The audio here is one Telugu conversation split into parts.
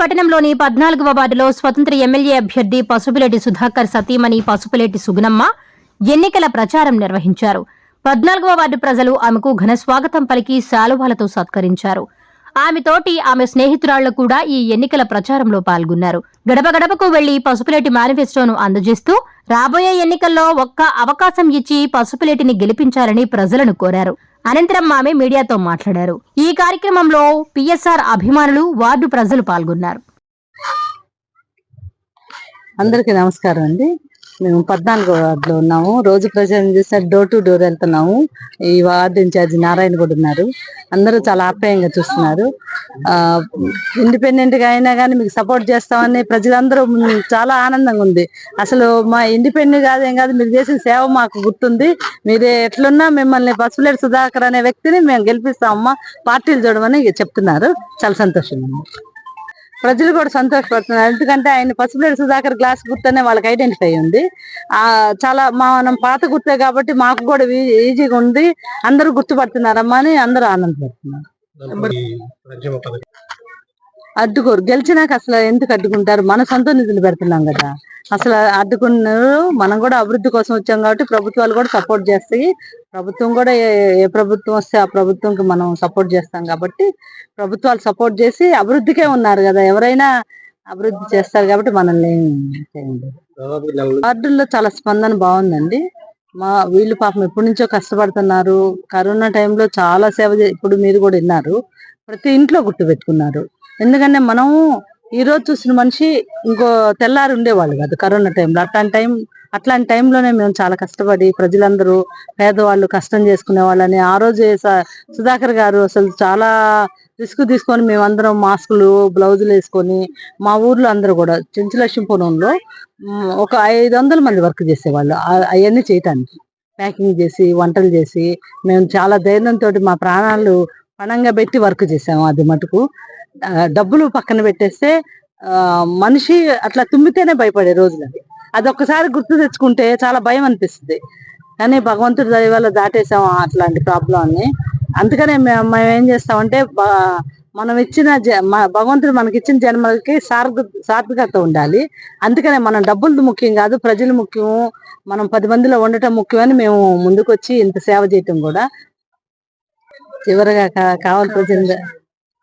పట్టణంలోని పద్నాలుగవ వార్డులో స్వతంత్ర ఎమ్మెల్యే అభ్యర్థి పసుపులేటి సుధాకర్ సతీమణి పసుపులేటి సుగుణమ్మ ఎన్నికల ప్రచారం నిర్వహించారు. పద్నాలుగవ వార్డు ప్రజలు ఆమెకు ఘన స్వాగతం పలికి శాలువాలతో సత్కరించారు. ఆమెతోటి ఆమె స్నేహితురాళ్ళు కూడా ఈ ఎన్నికల ప్రచారంలో పాల్గొన్నారు. గడప గడపకు వెళ్ళి పసుపులేటి మేనిఫెస్టోను అందజేస్తూ రాబోయే ఎన్నికల్లో ఒక్క అవకాశం ఇచ్చి పసుపులేటిని గెలిపించాలని ప్రజలను కోరారు. అనంతరం ఆమె మీడియాతో మాట్లాడారు. ఈ కార్యక్రమంలో పిఎస్ఆర్ అభిమానులు వార్డు ప్రజలు పాల్గొన్నారు. అందరికీ నమస్కారం అండి. మేము పద్నాలుగో వార్డులో ఉన్నాము. రోజు ప్రచారం చేస్తే డోర్ టు డోర్ వెళ్తున్నాము. ఈ వార్డు ఇన్ఛార్జ్ నారాయణ కూడా ఉన్నారు. అందరూ చాలా ఆప్యాయంగా చూస్తున్నారు. ఆ ఇండిపెండెంట్గా అయినా కానీ మీకు సపోర్ట్ చేస్తామని ప్రజలందరూ చాలా ఆనందంగా ఉంది. అసలు మా ఇండిపెండెంట్ కాదు ఏం కాదు మీరు చేసిన సేవ మాకు గుర్తుంది. మీరే ఎట్లున్నా మిమ్మల్ని పసుపులేటి సుధాకర్ అనే వ్యక్తిని మేము గెలిపిస్తామమ్మా. పార్టీలు చూడమని చెప్తున్నారు. చాలా సంతోషంగా ప్రజలు కూడా సంతోషపడుతున్నారు. ఎందుకంటే ఆయన పసుపులేడు సుధాకర్ గ్లాస్ గుర్తనే వాళ్ళకి ఐడెంటిఫై ఉంది ఆ చాలా మా మనం పాత గుర్తే కాబట్టి మాకు కూడా ఈజీగా ఉంది. అందరూ గుర్తుపడుతున్నారమ్మా అని అందరూ ఆనందపడుతున్నారు. అడ్డుకోరు. గెలిచినాక అసలు ఎందుకు అడ్డుకుంటారు? మన సొంత నిధులు పెడుతున్నాం కదా. అసలు అడ్డుకున్నారు. మనం కూడా అభివృద్ధి కోసం వచ్చాం కాబట్టి ప్రభుత్వాలు కూడా సపోర్ట్ చేస్తాయి. ప్రభుత్వం కూడా ఏ ప్రభుత్వం వస్తే ఆ ప్రభుత్వంకి మనం సపోర్ట్ చేస్తాం కాబట్టి ప్రభుత్వాలు సపోర్ట్ చేసి అభివృద్ధికే ఉన్నారు కదా. ఎవరైనా అభివృద్ధి చేస్తారు కాబట్టి మనల్ని వార్డుల్లో చాలా స్పందన బాగుందండి. మా వీళ్ళు పాపం ఎప్పటి నుంచో కష్టపడుతున్నారు. కరోనా టైంలో చాలా సేవ ఇప్పుడు మీరు కూడా విన్నారు. ప్రతి ఇంట్లో గుర్తు పెట్టుకున్నారు. ఎందుకంటే మనం ఈ రోజు చూసిన మనిషి ఇంకో తెల్లారి ఉండేవాళ్ళు కాదు కరోనా టైంలో అట్లాంటి టైం అట్లాంటి టైంలోనే మేము చాలా కష్టపడి ప్రజలందరూ పేదవాళ్ళు కష్టం చేసుకునే వాళ్ళని. ఆ రోజు సుధాకర్ గారు అసలు చాలా రిస్క్ తీసుకొని మేమందరం మాస్కులు బ్లౌజులు వేసుకొని మా ఊర్లో అందరూ కూడా చెంచులక్ష్మీపురంలో ఒక ఐదు వందల మంది వర్క్ చేసేవాళ్ళు. అవన్నీ చేయటానికి. ప్యాకింగ్ చేసి వంటలు చేసి మేము చాలా ధైర్యంతో మా ప్రాణాలు పణంగా పెట్టి వర్క్ చేసాము. అది మటుకు డబ్బులు పక్కన పెట్టేస్తే మనిషి అట్లా తుమ్మితేనే భయపడే రోజులు అది ఒకసారి గుర్తు తెచ్చుకుంటే చాలా భయం అనిపిస్తుంది. కానీ భగవంతుడి దయ వల్ల దాటేసాం అట్లాంటి ప్రాబ్లం అని అందుకనే మేము ఏం చేస్తామంటే మనం ఇచ్చిన జ- మ- భగవంతుడు మనకి ఇచ్చిన జన్మలకి సార్థ సార్థకత ఉండాలి. అందుకనే మనం డబ్బులు ముఖ్యం కాదు ప్రజలు ముఖ్యం మనం పది మందిలో ఉండటం ముఖ్యమని మేము ముందుకొచ్చి ఇంత సేవ చేయటం కూడా. చివరిగా కా- కావాల్సిన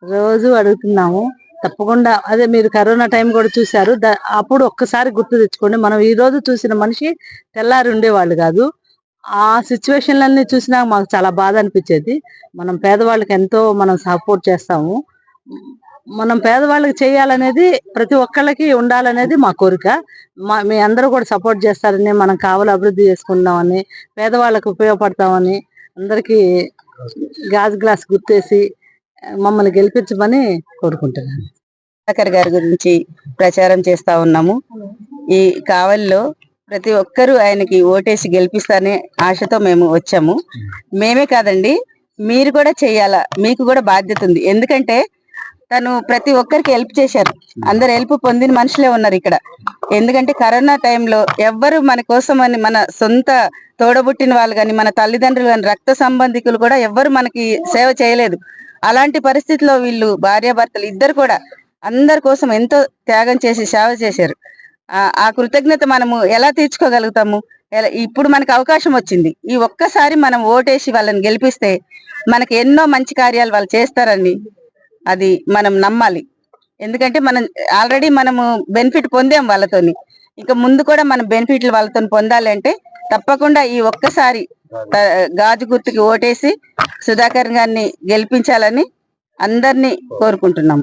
రోజు అడుగుతున్నాము. తప్పకుండా అదే మీరు కరోనా టైం కూడా చూశారు. అప్పుడు ఒక్కసారి గుర్తు తెచ్చుకోండి. మనం ఈ రోజు చూసిన మనిషి తెల్లారి ఉండేవాళ్ళు కాదు. ఆ సిచ్యువేషన్లన్నీ చూసినా మాకు చాలా బాధ అనిపించేది. మనం పేదవాళ్ళకి ఎంతో మనం సపోర్ట్ చేస్తాము. మనం పేదవాళ్ళకి చేయాలనేది ప్రతి ఒక్కళ్ళకి ఉండాలనేది మా కోరిక. మా మీ అందరూ కూడా సపోర్ట్ చేస్తారని మనం కావాలి అభివృద్ధి చేసుకుందామని పేదవాళ్ళకి ఉపయోగపడతామని అందరికీ గాజు గ్లాస్ గుర్తేసి మమ్మల్ని గెలిపించమని కోరుకుంటున్నాను. సుధాకర్ గారి గురించి ప్రచారం చేస్తా ఉన్నాము. ఈ కావలిలో ప్రతి ఒక్కరూ ఆయనకి ఓటేసి గెలిపిస్తానే ఆశతో మేము వచ్చాము. మేమే కాదండి మీరు కూడా చేయాలా మీకు కూడా బాధ్యత ఉంది. ఎందుకంటే తను ప్రతి ఒక్కరికి హెల్ప్ చేశారు. అందరు హెల్ప్ పొందిన మనుషులే ఉన్నారు ఇక్కడ. ఎందుకంటే కరోనా టైంలో ఎవ్వరు మన కోసం అని మన సొంత తోడబుట్టిన వాళ్ళు కానీ మన తల్లిదండ్రులు కానీ రక్త సంబంధికులు కూడా ఎవ్వరు మనకి సేవ చేయలేదు. అలాంటి పరిస్థితిలో వీళ్ళు భార్యాభర్తలు ఇద్దరు కూడా అందరి కోసం ఎంతో త్యాగం చేసి సేవ చేశారు. ఆ ఆ కృతజ్ఞత మనము ఎలా తీర్చుకోగలుగుతాము? ఎలా- ఇప్పుడు మనకు అవకాశం వచ్చింది. ఈ ఒక్కసారి మనం ఓటేసి వాళ్ళని గెలిపిస్తే మనకి ఎన్నో మంచి కార్యాలు వాళ్ళు చేస్తారని అది మనం నమ్మాలి. ఎందుకంటే మనం ఆల్రెడీ మనము బెనిఫిట్ పొందాం వాళ్ళతోని. ఇంకా ముందు కూడా మనం బెనిఫిట్లు వాళ్ళతో పొందాలి అంటే తప్పకుండా ఈ ఒక్కసారి గాజు గుర్తుకి ఓటేసి సుధాకర్ గారిని గెలిపించాలని అందరినీ కోరుకుంటున్నాం.